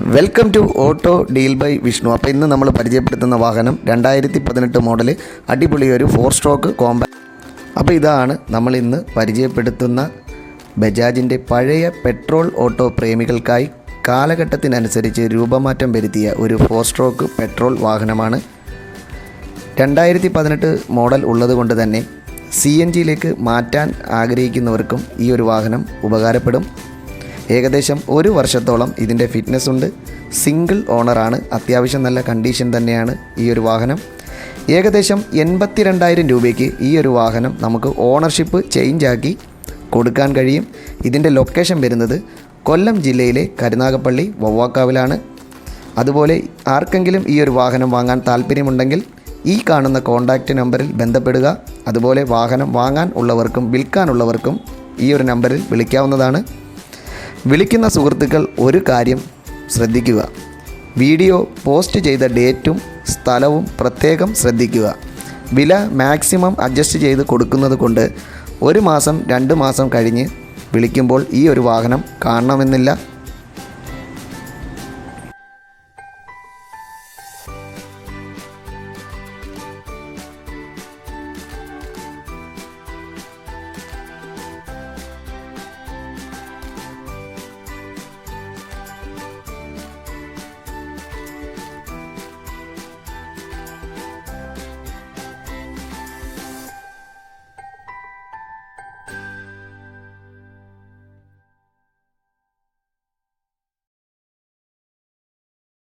Welcome to auto deal by Vishnu അപ്പോൾ ഇന്ന് നമ്മൾ പരിചയപ്പെടുത്തുന്ന വാഹനം രണ്ടായിരത്തി പതിനെട്ട് മോഡൽ അടിപൊളി ഒരു ഫോർ സ്ട്രോക്ക് കോമ്പാ അപ്പോൾ ഇതാണ് നമ്മൾ ഇന്ന് പരിചയപ്പെടുത്തുന്ന ബജാജിന്റെ പഴയ പെട്രോൾ ഓട്ടോ പ്രേമികൾക്കായി കാലഘട്ടത്തിനനുസരിച്ച് രൂപമാറ്റം വരുത്തിയ ഒരു ഫോർ സ്ട്രോക്ക് പെട്രോൾ വാഹനമാണ്. രണ്ടായിരത്തി പതിനെട്ട് മോഡൽ ഉള്ളതുകൊണ്ട് തന്നെ സി എൻ ജിയിലേക്ക് മാറ്റാൻ ആഗ്രഹിക്കുന്നവർക്കും ഈ ഒരു വാഹനം ഉപകാരപ്പെടും. ഏകദേശം ഒരു വർഷത്തോളം ഇതിന്റെ ഫിറ്റ്നസ് ഉണ്ട്. സിംഗിൾ ഓണറാണ് അത്യാവശ്യം നല്ല കണ്ടീഷൻ തന്നെയാണ് ഈ ഒരു വാഹനം. ഏകദേശം എൺപത്തി രണ്ടായിരം രൂപയ്ക്ക് ഈ ഒരു വാഹനം നമുക്ക് ഓണർഷിപ്പ് ചേഞ്ചാക്കി കൊടുക്കാൻ കഴിയും. ഇതിന്റെ ലൊക്കേഷൻ വരുന്നത് കൊല്ലം ജില്ലയിലെ കരുനാഗപ്പള്ളി വവ്വാക്കാവിലാണ്. അതുപോലെ ആർക്കെങ്കിലും ഈ ഒരു വാഹനം വാങ്ങാൻ താല്പര്യമുണ്ടെങ്കിൽ ഈ കാണുന്ന കോൺടാക്റ്റ് നമ്പറിൽ ബന്ധപ്പെടുക. അതുപോലെ വാഹനം വാങ്ങാൻ ഉള്ളവർക്കും വിൽക്കാനുള്ളവർക്കും ഈ ഒരു നമ്പറിൽ വിളിക്കാവുന്നതാണ്. വിളിക്കുന്ന സുഹൃത്തുക്കൾ ഒരു കാര്യം ശ്രദ്ധിക്കുക. വീഡിയോ പോസ്റ്റ് ചെയ്ത ഡേറ്റും സ്ഥലവും പ്രത്യേകം ശ്രദ്ധിക്കുക. വില മാക്സിമം അഡ്ജസ്റ്റ് ചെയ്ത് കൊടുക്കുന്നത് കൊണ്ട് ഒരു മാസം രണ്ട് മാസം കഴിഞ്ഞ് വിളിക്കുമ്പോൾ ഈ ഒരു വാഹനം കാണണമെന്നില്ല.